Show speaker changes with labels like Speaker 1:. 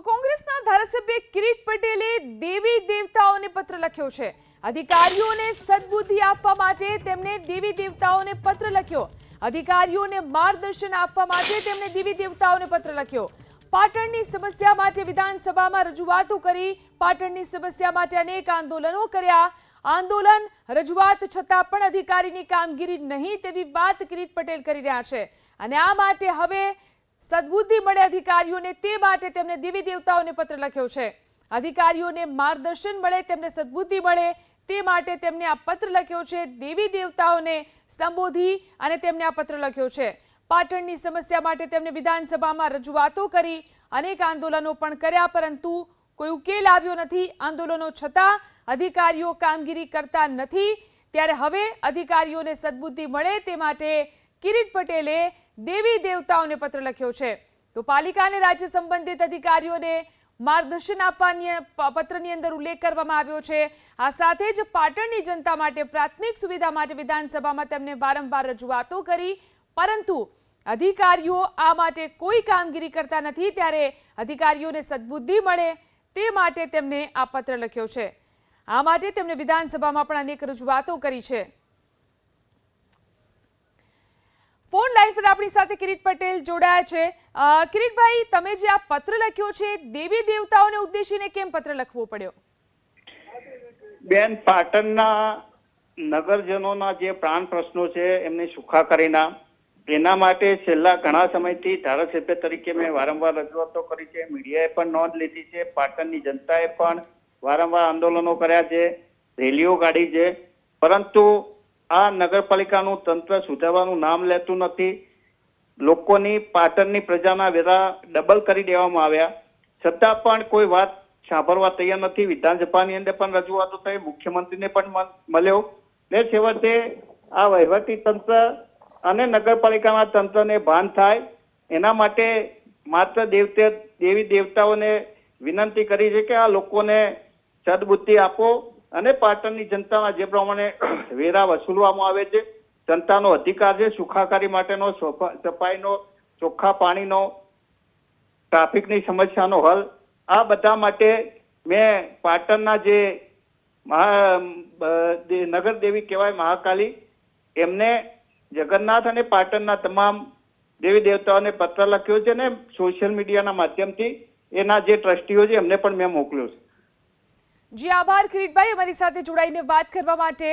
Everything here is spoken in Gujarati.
Speaker 1: તો કોંગ્રેસના ધારાસભ્ય કિરીટ પટેલે દેવી દેવતાઓને પત્ર લખ્યો છે. અધિકારીઓને સદબુદ્ધિ આપવા માટે તેમણે દેવી દેવતાઓને પત્ર લખ્યો. અધિકારીઓને માર્ગદર્શન આપવા માટે તેમણે દેવી દેવતાઓને પત્ર લખ્યો. પાટણની સમસ્યા માટે વિધાનસભામાં રજૂઆતો કરી, પાટણની સમસ્યા માટે અનેક આંદોલનો કર્યા. આંદોલન રજૂઆત છતાં પણ અધિકારીની કામગીરી નહીં તેવી વાત કિરીટ પટેલ કરી રહ્યા છે. અને આ માટે હવે સદબુદ્ધિ મળે અધિકારીઓને તે માટે તેમણે દેવી દેવતાઓને પત્ર લખ્યો છે. અધિકારીઓને માર્ગદર્શન મળે, તેમને સદબુદ્ધિ મળે, તે માટે તેમને આ પત્ર લખ્યો છે. દેવી દેવતાઓને સંબોધી અને તેમને આ પત્ર લખ્યો છે. પાટણની સમસ્યા માટે તેમણે વિધાનસભામાં રજૂઆતો કરી. અનેક આંદોલનો પણ કર્યા, પરંતુ કોઈ ઉકેલ આવ્યો નથી. આંદોલનો છતાં અધિકારીઓ કામગીરી કરતા નથી. ત્યારે હવે અધિકારીઓને સદબુદ્ધિ મળે તે માટે કિરીટ પટેલે દેવી દેવતાઓને પત્ર લખ્યો છે. તો પાલિકા અને રાજ્ય સંબંધિત અધિકારીઓને માર્ગદર્શન આપવાની પત્રની અંદર ઉલ્લેખ કરવામાં આવ્યો છે. આ સાથે જ પાટણની જનતા માટે પ્રાથમિક સુવિધા માટે વિધાનસભામાં તેમને વારંવાર રજૂઆતો કરી. પરંતુ અધિકારીઓ આ માટે કોઈ કામગીરી કરતા નથી. ત્યારે અધિકારીઓને સદબુદ્ધિ મળે તે માટે તેમને આ પત્ર લખ્યો છે. આ માટે તેમણે વિધાનસભામાં પણ અનેક રજૂઆતો કરી છે. ફોન લાઈન પર આપણી સાથે કિરીટ પટેલ જોડાયા છે. કિરીટભાઈ, તમે જે આ પત્ર લખ્યો છે, દેવી દેવતાઓને ઉદ્દેશીને કેમ પત્ર લખવો પડ્યો?
Speaker 2: બેન, પાટણના નગરજનોના જે પ્રાણ પ્રશ્નો છે, એમને સુખાકારીના, એના માટે છેલ્લા ઘણા સમયથી ધારાસભ્ય તરીકે મેં વારંવાર રજૂઆતો કરી છે. મીડિયાએ પણ નોંધ લીધી છે, પાટણની જનતાએ પણ વારંવાર આંદોલનો કર્યા છે, રેલીઓ કાઢી છે. પરંતુ આ નગરપાલિકાનું તંત્ર સુધારવાનું નામ લેતું નથી. લોકોની પાટણની પ્રજાના વેરા ડબલ કરી દેવામાં આવ્યા. છતાં પણ કોઈ વાત સાંભળવા તૈયાર નથી. વિધાનસભાની અંદર પણ રજૂઆતો થઈ. મુખ્યમંત્રીને પણ મળ- મળ્યો. ને છેવટે આ વહીવટી તંત્ર અને નગરપાલિકાના તંત્રને ભાન થાય. એના માટે માત્ર દેવતે દેવી દેવતાઓને વિનંતી કરી છે કે આ લોકોને સદબુદ્ધિ આપો. અને પાટણની જનતામાં જે પ્રમાણે વેરા વસૂલવામાં આવે છે, જનતાનો અધિકાર છે, સુખાકારી માટેનો સફા- સફાઈનો, ચોખ્ખા પાણીનો, ટ્રાફિકની સમસ્યાનો હલ. આ બધા માટે મેં પાટણના જે મહા નગર દેવી કહેવાય મહાકાલી, એમને જગન્નાથ અને પાટણના તમામ દેવી દેવતાઓને પત્ર લખ્યો છે ને સોશિયલ મીડિયાના માધ્યમથી એના જે ટ્રસ્ટીઓ છે એમને પણ મેં મોકલ્યો છે.
Speaker 1: જી આભાર કિરીટભાઈ. અમારી સાથે જોડાઈને વાત કરવા માટે